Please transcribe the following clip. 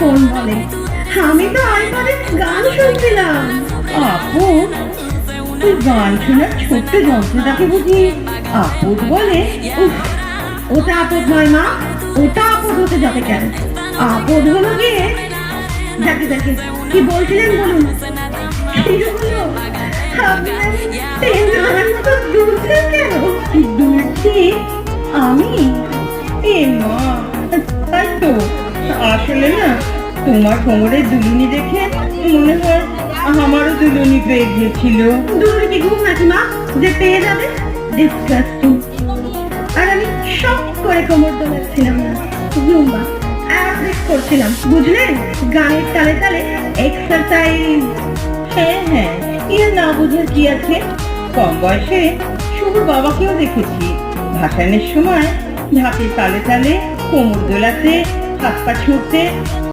কোন বলে? আমি তো আইপারে গান শুনছিলাম। আপু তুই গান শোনার ছোট্ট যন্ত্রটাকে বুঝি? আপদ বলে ওটা আপদ নয় মা, ওটা আপদ হতে যাবে কেন? আপদ হলো গিয়ে যাকে যাকে কি বলছিলেন বলুন? আসলে না তোমার কোমরে দুলুনি দেখে মনে হয় আমারও দুলুনি পেয়ে গিয়েছিল। দুলুনিকে ঘুম নাকি মা? যে পেয়ে যাবে? ডিসকাস্টিং আর আমি সব করে কোমর দোলাচ্ছিলাম না। জুম্বা করছিলাম বুঝলেন গানের তালে তালে এক্সারসাইজ হ্যাঁ হ্যাঁ এর না বুঝার কি আছে? কম বয়সে শুধু বাবাকেও দেখেছি। ভাসানের সময় ঢাকের তালে তালে কোমর দোলাতে হাত পা ছুটতে